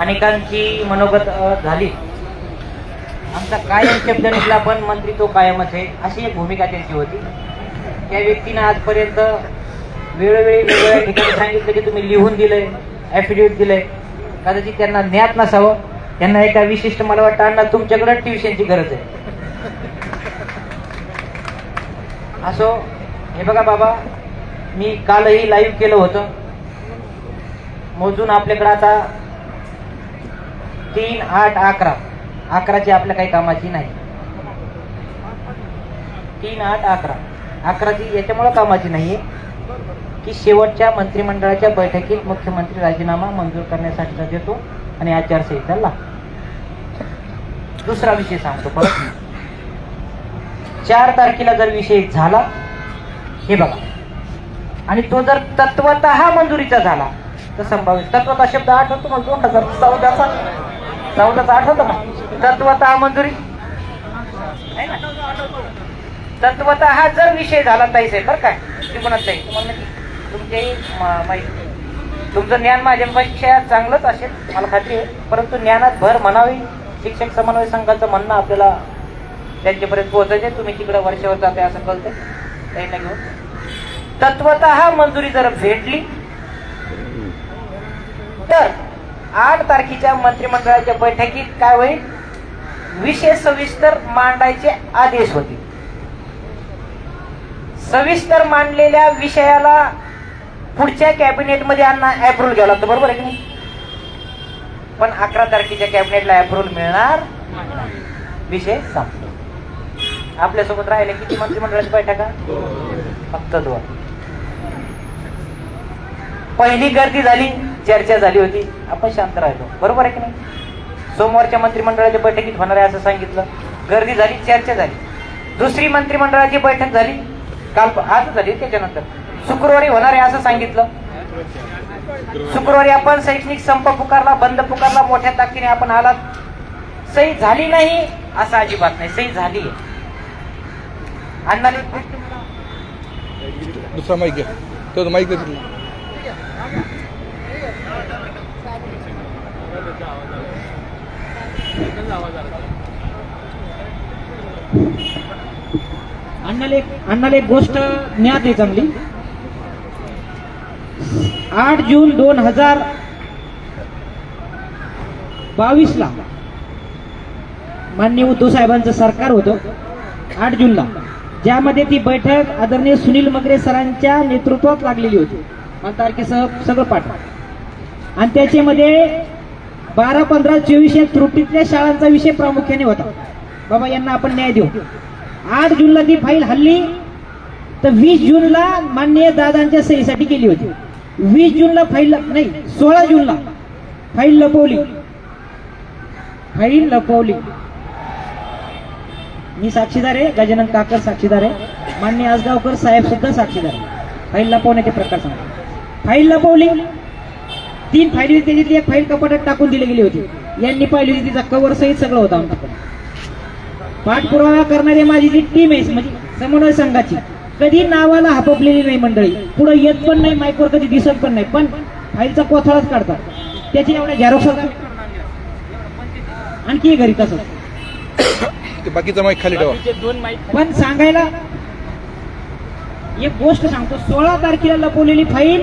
अनेकांची मनोगत झाली. आमचा कायम शब्द निघला पण मंत्री तो कायमच आहे अशी एक भूमिका त्यांची होती. त्या व्यक्तीनं आजपर्यंत वेळोवेळी वेगवेगळ्या ठिकाणी सांगितलं की तुम्ही लिहून दिलंय ॲफिडेविट दिलंय. कदाचित त्यांना ज्ञात नसावं. त्यांना एका विशिष्ट मला वाटतं अण्णा तुमच्याकडे ट्युशनची गरज आहे. असो हे बघा बाबा मी कालही लाईव्ह केलं होतं. मोजून आपल्याकडे आता तीन आठ अकरा. अकराची आपल्या काही कामाची नाही. तीन आठ अकरा. अकराची याच्यामुळं कामाची नाही की शेवटच्या मंत्रिमंडळाच्या बैठकीत मुख्यमंत्री राजीनामा मंजूर करण्यासाठीचा देतो आणि आचारसंहिता लागतो दुसरा विषय सांगतो परत. चार तारखेला जर विषय झाला हे बघा. आणि तो जर तत्वत मंजुरीचा झाला तर संभाव्य. तत्वता शब्द आठवतो मग दोन हजार चौदाचा चौदाचा आठवतो का तत्वता मंजुरी? तत्वता ना? हा जर विषय झाला ताईस आहे बरं काय त्रिकोणात ताई तुम्हाला तुमच्याही माहिती. तुमचं ज्ञान माझ्यापेक्षा चांगलंच असेल मला खात्री आहे. परंतु ज्ञानात भर म्हणावी शिक्षक समन्वय संघाचं म्हणणं आपल्याला त्यांच्यापर्यंत पोहोचायचे तुम्ही तिकडे वर्षावर जाते असं कळतंय. त्यांना घेऊन. तत्वत मंजुरी जर भेटली तर आठ तारखेच्या मंत्रिमंडळाच्या बैठकीत काय होईल? विषय सविस्तर मांडायचे आदेश होते. सविस्तर मांडलेल्या विषयाला पुढच्या कॅबिनेटमध्ये यांना अप्रूव्हल घ्यावं लागतं. बरोबर आहे की नाही? पण अकरा तारखेच्या कॅबिनेटला अप्रूव्हल मिळणार विषय संपतो. आपल्यासोबत राहिले किती मंत्रिमंडळाची बैठका फक्त दोन. पहिली गर्दी झाली. चर्चा झाली होती. आपण शांत राहिलो. बरोबर आहे की नाही? सोमवारच्या मंत्रिमंडळाच्या बैठकीत होणार आहे असं सांगितलं. गर्दी झाली चर्चा झाली. दुसरी मंत्रिमंडळाची बैठक झाली. काल आज झाली त्याच्यानंतर. शुक्रवारी होणार आहे असं सांगितलं. शुक्रवारी आपण शैक्षणिक संप पुकारला बंद पुकारला मोठ्या ताकदीने आपण आलात. सही झाली नाही असं अजिबात नाही. सही झाली आहे. अण्णाने दुसरा माहिती माहिती तो माईक दे तिथला. अण्णाला एक अण्णाला एक गोष्ट ज्ञात आहे चांगली. आठ जून दोन हजार बावीसला मान्य माननीय उद्धव साहेबांचं सरकार होतं आठ जूनला. ज्यामध्ये ती बैठक आदरणीय सुनील मगरे सरांच्या नेतृत्वात लागलेली होती. मला तारखेसह सगळं पाठ. आणि त्याच्यामध्ये बारा पंधरा चोवीस या त्रुटीतल्या शाळांचा विषय प्रामुख्याने होता. बाबा यांना आपण न्याय देऊ. आठ जूनला ती फाईल हल्ली तर वीस जूनला माननीय दादांच्या सहीसाठी केली होती. वीस जूनला फाईल नाही सोळा जूनला फाईल लपवली. फाईल लपवली. मी साक्षीदार आहे गजानन काकर साक्षीदार आहे. माननीय आजगावकर साहेब सुद्धा साक्षीदार आहे. फाईल लपवण्याचे प्रकार सांगा फाईल लपवली. तीन फाईल त्याच्यातली एक फाईल कपाटात टाकून दिली गेली होती. यांनी पाहिली होती तिचा कवर सहित सगळं होतं आमच्याकडे पाठपुरावा करणारी माझी जी टीम आहे म्हणजे समन्वय संघाची कधी नावाला हापपलेली नाही मंडळी. पुढे येत पण नाही माईकवर कधी दिसत पण नाही. पण फाईलचा कोथळाच काढतात. त्याची एवढ्या झॅरोक्स आणखी घरी तसंच. ते बाकीचा माईक खाली ठेवा. पण सांगायला एक गोष्ट सांगतो सोळा तारखेला लपवलेली फाईल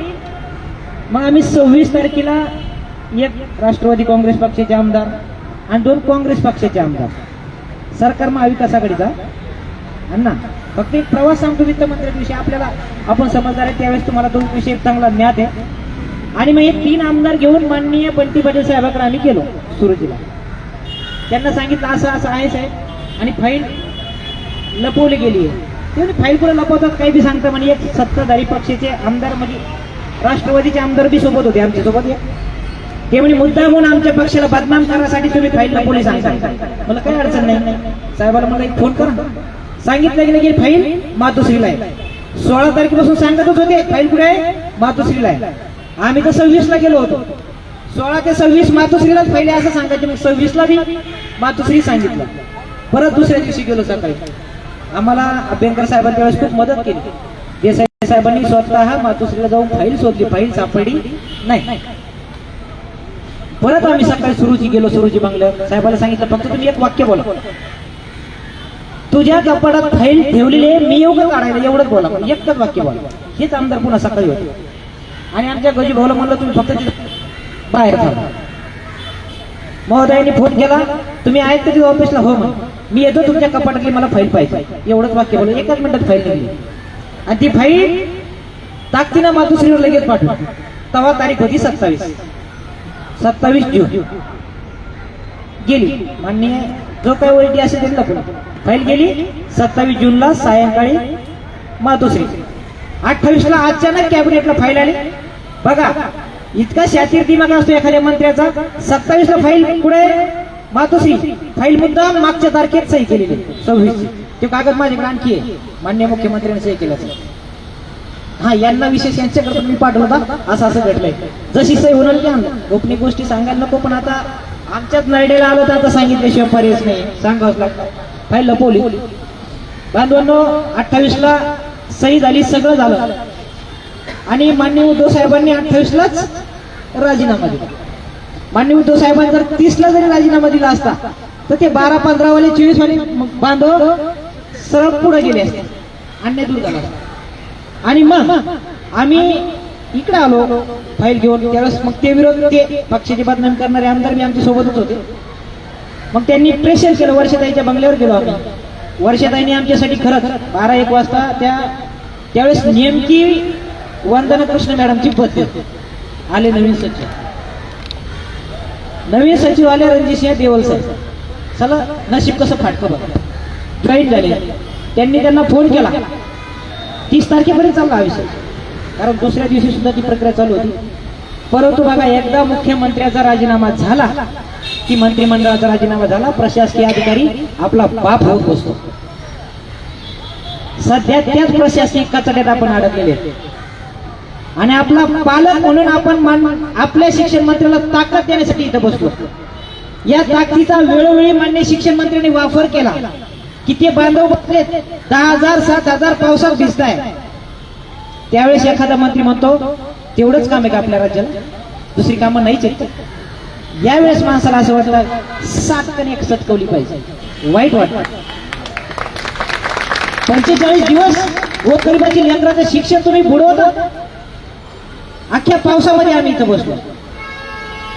मग आम्ही सव्वीस तारखेला एक राष्ट्रवादी काँग्रेस पक्षाचे आमदार आणि दोन काँग्रेस पक्षाचे आमदार. सरकार महाविकासाकडेचा. अण्णा फक्त एक प्रवास सांगतो वित्त मंत्र्यांविषयी आपल्याला आपण समजदार आहे त्यावेळेस तुम्हाला दोन विषय चांगला ज्ञात आहे. आणि मग हे तीन आमदार घेऊन माननीय बंटी पाटील साहेबाकडे आम्ही गेलो सुरुजीला. त्यांना सांगितलं असं असं आहे साहेब. आणि फाईल लपवली गेली आहे. ते फाईल कुठे लपवतात? काही बी सांगता म्हणे एक सत्ताधारी पक्षाचे आमदार म्हणजे राष्ट्रवादीचे आमदार बी सोबत होते आमच्यासोबत एक ते म्हणे मुद्दा म्हणून आमच्या पक्षाला बदनाम करण्यासाठी तुम्ही फाईल लपवली सांगता मला काही अडचण नाही. साहेबाला मला एक फोन करा. सांगितलं की की फाईल मातोश्रीला आहे. सोळा तारखेपासून सांगतच होते फाईल कुठे आहे? मातोश्रीला आहे. आम्ही तर सव्वीसला गेलो होतो. सोळा ते सव्वीस मातोश्रीलाच पहिले असं सांगायचे. मग सव्वीसला बी मातोश्री सांगितलं. परत दुसऱ्या दिवशी गेलो सकाळी. आम्हाला अभ्यंकर साहेबांच्या वेळेस खूप मदत केली. साहेबांनी स्वतः मातोश्रीला जाऊन फाईल शोधली. फाईल सापडली नाही. परत आम्ही सकाळी सुरुची गेलो सुरुची बंगल्यावर साहेबाला सांगितलं फक्त तुम्ही एक वाक्य बोला. तुझ्या कपाडात फाईल ठेवलेली आहे मी एवढं काढायला एवढंच बोला. पण एकच वाक्य बोला. हेच आमदार पुन्हा सकाळी होते. आणि आमच्या गजी भाऊला म्हणलं तुम्ही फक्त बाहेर थांबा. महोदयांनी फोन केला. तुम्ही आहेत कधी ऑफिसला? हो मी येतो तुमच्या कपाटातली मला फाईल पाहिजे. एवढंच वाक्य बोललं एकाच मिनिटात फाईल निघली. आणि ती फाईल ताकदीनं मातुश्रीवर लगेच पाठवा. तवा तारीख होती सत्तावीस. सत्तावीस जून. गेली. मान्य जो काही वैटी असेल त्यांना पण. फाईल गेली. सत्तावीस जूनला सायंकाळी मातोश्री अठ्ठावीसला अचानक कॅबिनेटला फाईल आली. बघा इतका शातीर दिमाग असतो एखाद्या मंत्र्याचा. सत्तावीसला फाईल पुढे मातोश्री फाईल मुद्दा मागच्या तारखेत सही केलेली. सव्वीस ते कागद माझ्याकडे आणखी आहे मान्य मुख्यमंत्र्यांनी सही केलं हा यांना विशेष यांच्याकडे मी पाठवला होता. असं असं घडलंय. जशी सही होणार की गोपनीय गोष्टी सांगायला नको पण आता आमच्याच नरडेला आलो तर आता सांगितल्याशिवाय पर्यायच नाही. सांगावंच लागतं. फाईल लपवली बांधवांनो अठ्ठावीस ला सही झाली सगळं झालं. आणि मान्य उद्धव साहेबांनी अठ्ठावीस लाच राजीनामा दिला. मान्य उद्धव साहेबांनी जर तीस ला जरी राजीनामा दिला असता तर ते बारा पंधरा वाले चोवीस वाले बांधव सरळ पुढे गेले. असते अन्याय दूर झाला आणि मग आम्ही इकडे आलो फाईल घेऊन. त्यावेळेस मग ते विरोध ते पक्षाची बदनामी करणारे आमदार मी आमच्या सोबतच होते. मग त्यांनी प्रेशर केलं. वर्षाताईच्या बंगल्यावर गेलो आम्ही. वर्षाताईने आमच्यासाठी खरंच बारा एक वाजता त्या त्यावेळेस नेमकी वंदना कृष्ण मॅडमची पत्नी आले नवीन सचिव. नवीन सचिव आले रणजित देवल साहेब. चला नशीब कसं फाटकं बघा. जॉईन झाले. त्यांनी त्यांना फोन केला. तीस तारखेपर्यंत चालला आयुष्य विषय. कारण दुसऱ्या दिवशी सुद्धा ती प्रक्रिया चालू होती. परंतु बघा एकदा मुख्यमंत्र्याचा राजीनामा झाला की मंत्रिमंडळाचा राजीनामा झाला प्रशासकीय अधिकारी आपला बाप होत बसतो. सध्या त्याच प्रशासकीय कचड्यात आपण अडकलेले आणि आपला पालक म्हणून आपण मान- आपल्या शिक्षण मंत्र्याला ताकद देण्यासाठी इथं बसलो. या ताकदीचा वेळोवेळी मान्य शिक्षण मंत्र्यांनी वापर केला. किती बांधव बसले दहा हजार सात हजार पावसात भिजताय. त्यावेळेस एखादा मंत्री म्हणतो तेवढंच काम आहे का आपल्या राज्याला? दुसरी कामं नाहीच आहेत. यावेळेस माणसाला असं वाटलं सात एक सटकवली पाहिजे. वाईट वाटत. पंचेचाळीस दिवस गोरगरिबाची लेकराचं शिक्षण तुम्ही बुडवता? अख्ख्या पावसामध्ये आम्ही इथं बसलो.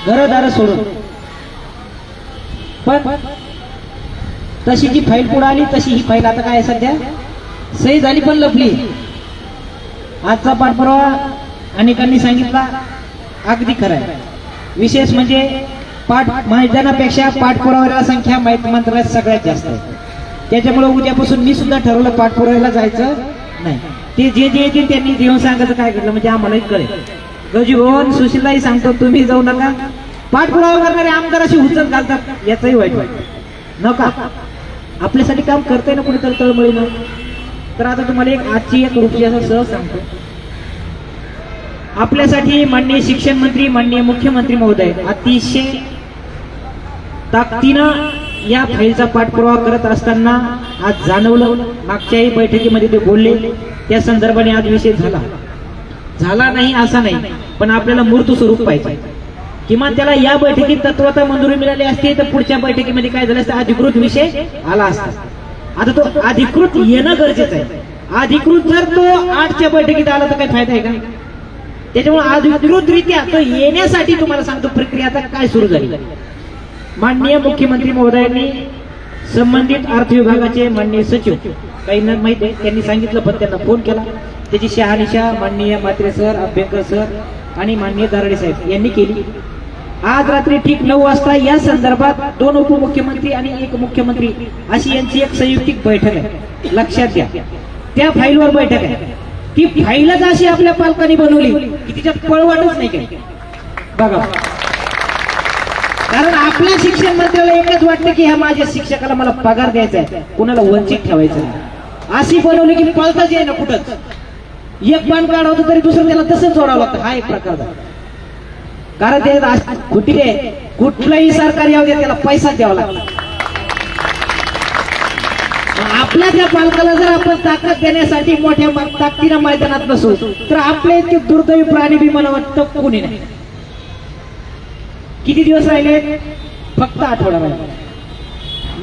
घरदार सोडून. पण तशी जी फाईल पुढे आली तशी ही फाईल आता काय आहे सध्या? सही झाली पण लपली. आजचा पाठपुरावा अनेकांनी सांगितला अगदी खरं आहे. विशेष म्हणजे पाठ मैदानापेक्षा पाठपुराव्याला संख्या माहिती मंत्रालयात सगळ्यात जास्त आहे. त्याच्यामुळे उद्यापासून मी सुद्धा ठरवलं पाठपुराव्याला जायचं नाही. ते जे जे येतील त्यांनी देऊन सांगायचं काय केलं म्हणजे आम्हालाही कळेल. गजी भवन सुशीलाही सांगतो तुम्ही जाऊ नका. पाठपुरावा करणारे आमदार अशी उचल घालतात याचंही वाईट वाटतं. नका. आपल्यासाठी काम करताय ना कुणीतरी तळमळीनं? तर आता तुम्हाला एक आजची एक रुपये असं सहज सांगतो. आपल्यासाठी माननीय शिक्षण मंत्री माननीय मुख्यमंत्री महोदय अतिशय ताकदीनं या फाईलचा पाठपुरावा करत असताना आज जाणवलं. मागच्याही बैठकीमध्ये ते बोलले. त्या संदर्भाने आज विषय झाला. झाला नाही असा नाही पण आपल्याला मूर्त स्वरूप पाहिजे. किमान त्याला या बैठकीत तत्वता मंजुरी मिळाली असती तर पुढच्या बैठकीमध्ये काय झालं असतं? अधिकृत विषय आला असता. आता तो अधिकृत येणं गरजेचं आहे. अधिकृत जर तो आठच्या बैठकीत आला तर काय फायदा आहे का? त्याच्यामुळे अधिकृतरित्या तो येण्यासाठी तुम्हाला सांगतो प्रक्रिया आता काय सुरू झाली. माननीय मुख्यमंत्री महोदयांनी संबंधित अर्थ विभागाचे माननीय सचिव काही न माहिती आहे त्यांनी सांगितलं पण त्यांना फोन केला. त्याची शहानिशा माननीय मात्रे सर अभ्यंकर सर आणि माननीय दारडे साहेब यांनी केली. आज रात्री ठीक नऊ वाजता या संदर्भात दोन उपमुख्यमंत्री आणि एक मुख्यमंत्री अशी यांची एक संयुक्तिक बैठक आहे. लक्षात घ्या. त्या फाईलवर बैठक आहे. ती फाईलच अशी आपल्या पालकांनी बनवली की तिच्यात पळवाटच नाही काही. बघा. कारण आपल्या शिक्षण मंत्र्याला एकच वाटतं की ह्या माझ्या शिक्षकाला मला पगार द्यायचा आहे. कुणाला वंचित ठेवायचं अशी बनवली की पळताच येईना ना कुठंच. एक पान काढवतं तरी दुसरं त्याला तसंच जोडावं लागतं. हा एक प्रकार झाला. कारण ते कुठे आहे? कुठलंही सरकार यावं दे त्याला पैसा द्यावा लागतो. आपल्या त्या पालकाला जर आपण ताकद देण्यासाठी मोठ्या ताकदीनं मैदानात नसू तर आपले इतके दुर्दैवी प्राणी बी मला वाटतं कोणी नाही. किती दिवस राहिले? फक्त आठवडा राहिला.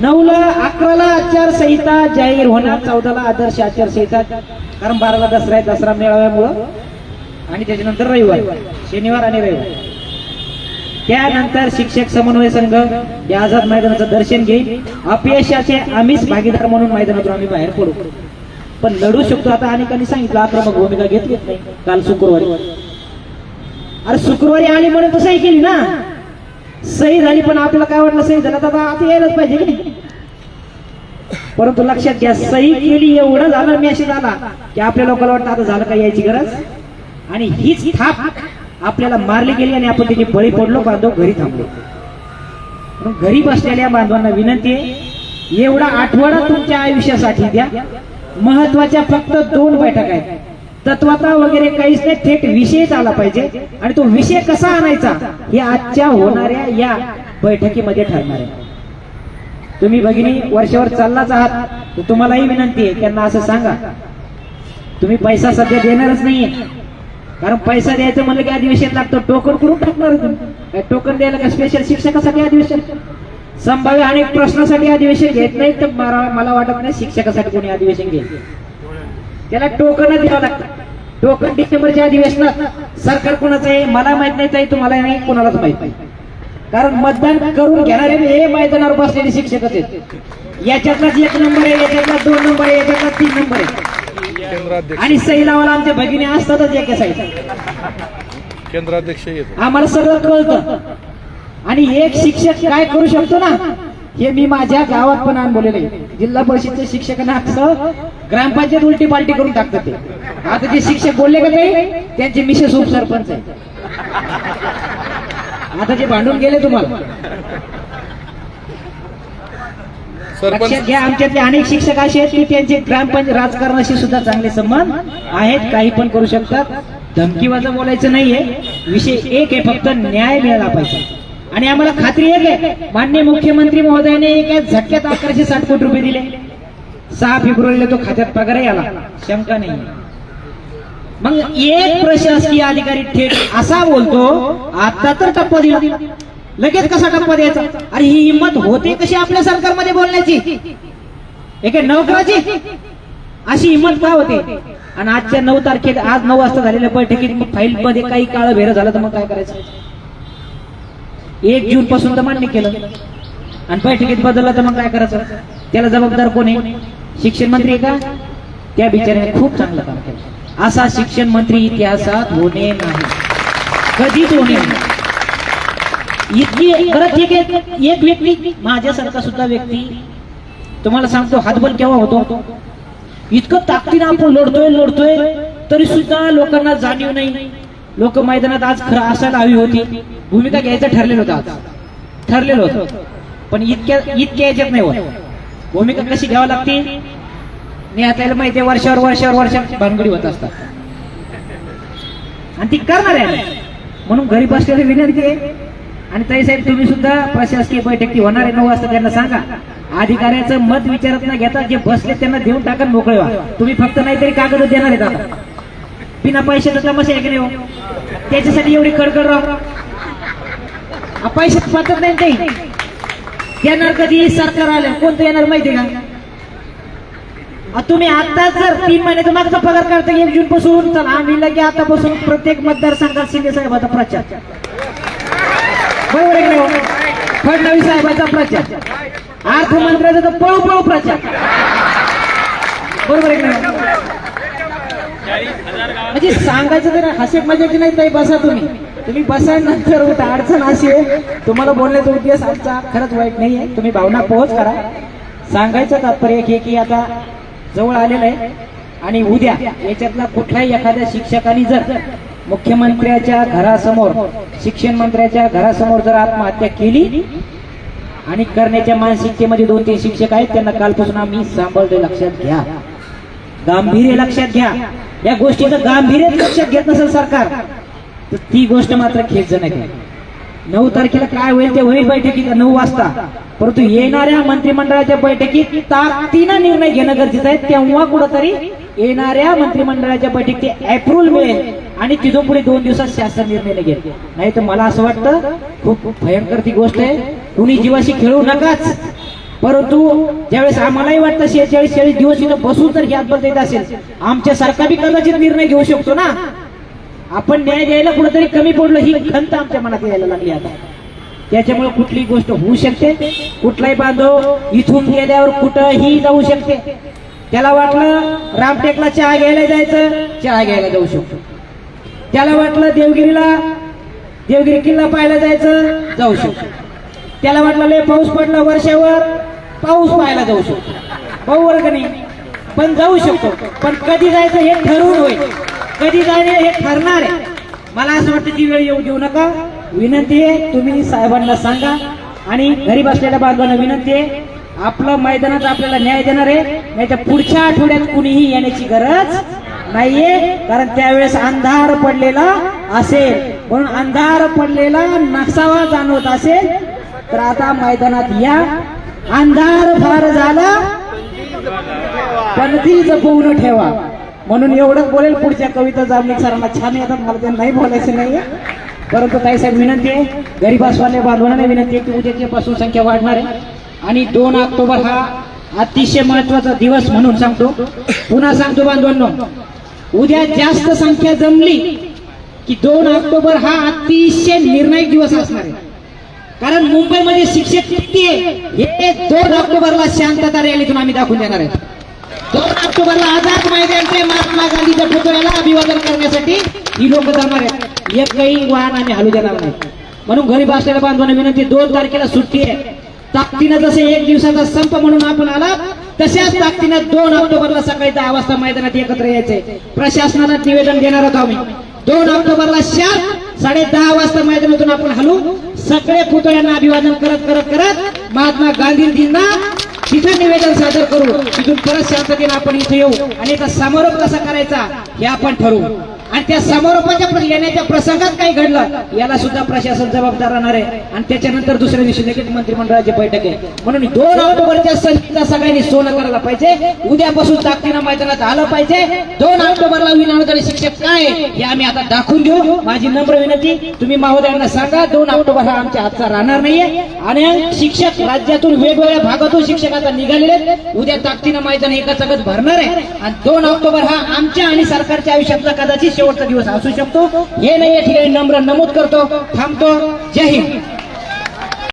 नऊला अकराला आचारसंहिता जाहीर होणार चौदाला आदर्श आचारसंहिता कारण बाराला दसरा आहे दसरा मेळाव्यामुळं. आणि त्याच्यानंतर रविवार शनिवार आणि रविवार. त्यानंतर शिक्षक समन्वय संघ या आझाद मैदानाचं दर्शन घेईल अपयशाचे आम्हीच भागीदार म्हणून मैदानातून आम्ही बाहेर पडू. पण लढू शकतो आता अनेकांनी सांगितलं आक्रमक भूमिका घेतलीच नाही. काल शुक्रवारी. अरे शुक्रवारी आली म्हणून तर सही केली ना? सही झाली पण आपल्याला काय वाटलं सही झालं तर आता आता यायलाच पाहिजे परंतु लक्षात घ्या सही केली एवढं झालं मेसेज आला की आपल्या लोकांना वाटतं आता झालं काय यायची गरज? आणि हीच थाप आपल्याला मारली गेली आणि आपण त्याची बळी पडलो बांधव घरी थांबलो. म्हणून घरी बसलेल्या बांधवांना विनंती आहे एवढा आठवडा तुमच्या आयुष्यासाठी द्या. महत्त्वाच्या फक्त दोन बैठक आहेत. तत्वता वगैरे काहीच नाही थेट विषयच आला पाहिजे. आणि तो विषय कसा आणायचा हे आजच्या होणाऱ्या या बैठकीमध्ये ठरणार आहे. तुम्ही भगिनी वर्षावर चाललाच आहात. तर तुम्हालाही विनंती आहे त्यांना असं सांगा. तुम्ही पैसा सध्या देणारच नाहीये. कारण पैसा द्यायचं म्हणलं की अधिवेशन लागतं. टोकन करून टाकणार टोकन द्यायला का स्पेशल शिक्षकासाठी अधिवेशन? संभाव्य अनेक प्रश्नासाठी अधिवेशन घेत नाही तर मला मला वाटत नाही शिक्षकासाठी कोणी अधिवेशन घेत त्याला टोकन द्यावं लागतं. टोकन डिसेंबरच्या अधिवेशनात सरकार कोणाचं आहे मला माहीत नाही ताई तुम्हाला नाही कोणालाच माहीत नाही. कारण मतदान करून घेणारे हे मैदानावर बसलेले शिक्षकच आहेत. याच्यातलाच एक नंबर आहे याच्यातला दोन नंबर आहे याच्यातला तीन नंबर आहे. आणि सही लावायला आमच्या भगिनी असतातच एका साईड. केंद्राध्यक्ष आम्हाला सगळं कळतं. आणि एक शिक्षक काय करू शकतो ना हे मी माझ्या गावात पण अनुभवलेलं आहे. जिल्हा परिषदच्या शिक्षकांना असं ग्रामपंचायत उलटी पालटी करून टाकतात ते. आता जे शिक्षक बोलले का ते त्यांचे मिसेस उपसरपंच आहे आता जे भांडून गेले तुम्हाला. लक्षात घ्या आमच्यातले अनेक शिक्षक असे आहेत की त्यांचे ग्रामपंचायत राजकारणाशी सुद्धा चांगले संबंध आहेत काही पण करू शकतात. धमकीवाजा बोलायचं नाहीये. विषय एक आहे फक्त न्याय मिळाला पाहिजे. आणि आम्हाला खात्री एक आहे मान्य मुख्यमंत्री महोदयाने एका झटक्यात अकराशे साठ कोटी रुपये दिले. सहा फेब्रुवारीला तो खात्यात पगारही आला शंका नाही मग एक प्रशासकीय अधिकारी थेट असा बोलतो आता तर टप्पा दिला. लगेच कसा टप्पा द्यायचा? अरे ही हिंमत होते कशी आपल्या सरकारमध्ये बोलण्याची? एका नोकराची? अशी हिंमत का होते? आणि आजच्या नऊ तारखेत आज नऊ वाजता झालेल्या बैठकीत फाईल मध्ये काही काळ भेर झालं तर मग काय करायचं? एक जून पासून तर मान्य केलं. आणि बैठकीत बदललं तर मग काय करायचं? त्याला जबाबदार कोण आहे? शिक्षण मंत्री का? त्या बिचाऱ्याने खूप चांगलं काम केलं. असा शिक्षण मंत्री इतिहासात होणे नाही. कधीच होणे नाही. इतकी खरंच एक एक एक व्यक्ती माझ्यासारखा सुद्धा व्यक्ती तुम्हाला सांगतो हातबल केव्हा होतो? इतकं ताकदीनं आपण लढतोय लढतोय तरी सुद्धा लोकांना जाणीव नाही. लोक मैदानात आज खरं असायला हवी होती. भूमिका घ्यायचं ठरलेलं होतं आज. ठरलेलं होतं. पण इतक्या इतक्या याच्यात नाही होत. भूमिका कशी घ्यावी लागते? नाही आता माहिती आहे वर्षावर वर्षावर वर्षावर भानगडी होत असतात. आणि ती करणार आहे म्हणून घरी बसलेली विनंती आहे आणि ताई साहेब तुम्ही सुद्धा प्रशासकीय बैठक ती होणार आहे नऊ वाजता त्यांना सांगा. अधिकाऱ्याचं मत विचारत न घेता जे बसले त्यांना देऊन टाका मोकळे व्हा. तुम्ही फक्त नाहीतरी कागद देणार आहेत आता. बिना पैशाचा तमाशा आहे की नाही हो? त्याच्यासाठी एवढी कडकड राह पैसे पद्धत नाही ते येणार कधी? सरकार आलं. कोणतं येणार माहिती का? तुम्ही आता जर तीन महिन्याचा मागचा पगार काढता एक जून पासून चला आम्ही लगे आतापासून प्रत्येक मतदारसंघात शिंदे साहेबाचा प्रचार. बरोबर आहे की नाही? फडणवीस साहेबांचा प्रचार. अर्थमंत्र्याचा तर पळू पळू प्रचार. बरोबर आहे की नाही? म्हणजे सांगायचं तर हसेफमध्ये की नाही ताई बसा तुम्ही. तुम्ही बसा नंतर उठा. अडचण अशी आहे. तुम्हाला बोलण्याचा उद्देश आमचा खरंच वाईट नाही आहे. तुम्ही भावना पोहोच करा. सांगायचं तात्पर्य एक की आता जवळ आलेलं आहे. आणि उद्या याच्यातला कुठल्याही एखाद्या शिक्षकाने जर मुख्यमंत्र्याच्या घरासमोर शिक्षण मंत्र्याच्या घरासमोर जर आत्महत्या केली आणि करण्याच्या मानसिकतेमध्ये दोन तीन शिक्षक आहेत त्यांना कालपासून आम्ही सांभाळतोय लक्षात घ्या. गांभीर्य लक्षात घ्या. या गोष्टीचं गांभीर्य लक्षात घेत नसेल सरकार तर ती गोष्ट मात्र खेच नाही नऊ तारखेला काय होईल ते होईल बैठकीत नऊ वाजता. परंतु येणाऱ्या मंत्रिमंडळाच्या बैठकीत ताकदीनं निर्णय घेणं गरजेचं आहे. तेव्हा कुठंतरी येणाऱ्या मंत्रिमंडळाच्या बैठकीत अप्रूव्हल मिळेल. आणि तिथून पुढे दोन दिवसात शासन निर्णय घेत नाही तर मला असं वाटतं खूप भयंकर ती गोष्ट आहे. कुणी जीवाशी खेळू नकाच. परंतु ज्यावेळेस आम्हालाही वाटतं शेहेचाळीस चाळीस दिवस इथं बसून तर याद येत असेल. आमच्यासारखा बी कदाचित निर्णय घेऊ शकतो ना? आपण न्याय द्यायला कुठेतरी कमी पडलो ही खंत आमच्या मनात यायला लागली आता. त्याच्यामुळे कुठली गोष्ट होऊ शकते. कुठलाही बांधव इथून गेल्यावर कुठंही जाऊ शकते. त्याला वाटलं रामटेकला चहा घ्यायला जायचं चहा घ्यायला जाऊ शकतो. त्याला वाटलं देवगिरीला देवगिरी किल्ला पाहायला जायचं जाऊ शकतो. त्याला वाटलं लय पाऊस पडला वर्षावर पाऊस पाहायला जाऊ शकतो. भाऊ वर्ग नाही? पण जाऊ शकतो. पण कधी जायचं हे ठरवून होईल. कधी जायचं हे ठरणार आहे. मला असं वाटतं ती वेळ येऊ देऊ नका. विनंती आहे तुम्ही साहेबांना सांगा. आणि घरी बसलेल्या बांधवांना विनंती आहे आपलं मैदानात आपल्याला न्याय देणार आहे. नाही तर पुढच्या आठवड्यात कुणीही येण्याची गरज नाहीये कारण त्यावेळेस अंधार पडलेला असेल. म्हणून अंधार पडलेला नसावा जाणवत असेल. तर आता मैदानात या. अंधार फार झाला. पणती जपवून ठेवा. म्हणून एवढंच बोलेल पुढच्या कविता जामनिक सरांना. छान येतात मला ते नाही बोलायचं नाहीये. परंतु ताईसाहेब विनंती आहे. गरीबासवाल्या बांधवांना विनंती आहे की उद्याच्या पासून संख्या वाढणार आहे. आणि दोन ऑक्टोबर हा अतिशय महत्त्वाचा दिवस म्हणून सांगतो. पुन्हा सांगतो बांधवांनो उद्या जास्त संख्या जमली की दोन ऑक्टोबर हा अतिशय निर्णायक दिवस असणार आहे. कारण मुंबईमध्ये शिक्षक किती आहे? हे दोन ऑक्टोबरला शांतता रॅलीतून आम्ही दाखवून देणार आहे दोन ऑक्टोबरला आझाद मैदानचे महात्मा गांधीच्या पुतळ्याला अभिवादन करण्यासाठी ही लोक जाणार आहेत. एकही वाहन आम्ही हलू देणार नाही. म्हणून घरी बसलेल्या बांधवांना विनंती दोन तारखेला सुट्टी आहे. ताकदीनं जसे एक दिवसाचा संप म्हणून आपण आला तशाच ताकदीनं दोन ऑक्टोबरला सकाळी दहा वाजता मैदानात एकत्र यायचंय. प्रशासनाला निवेदन देणार होतो आम्ही. दोन ऑक्टोबरला शाळ साडे दहा वाजता मैदानातून आपण हलू. सगळे पुतळ्यांना अभिवादन करत करत करत महात्मा गांधीजींना तिथं निवेदन सादर करू. तिथून परत शांततेने आपण इथे येऊ. आणि याचा समारोप कसा करायचा हे आपण ठरवू. आणि त्या समारोपाच्या प्र- येण्याच्या प्रसंगात काही घडलं याला सुद्धा प्रशासन जबाबदार राहणार आहे. आणि त्याच्यानंतर दुसऱ्या दिवशी लगेच मंत्रिमंडळाची बैठक आहे. म्हणून दोन ऑक्टोबरच्या संधीचा सगळ्यांनी सोनं करायला पाहिजे. उद्यापासून ताकदीनं मैदानात आलं पाहिजे. दोन ऑक्टोबरला विनामदारी शिक्षक काय आहे हे आम्ही आता दाखवून देऊ. माझी नम्र विनंती तुम्ही महोदयांना सांगा दोन ऑक्टोबर हा आमच्या हातचा राहणार नाहीये. आणि शिक्षक राज्यातून वेगवेगळ्या भागातून शिक्षक आता निघालेले उद्या ताकदीनं मैदान एका जगत भरणार आहे. आणि दोन ऑक्टोबर हा आमच्या आणि सरकारच्या आयुष्यातला कदाचित शेवटचा दिवस असू शकतो? हे नाही या ठिकाणी नम्र नमूद करतो. थांबतो. जय हिंद.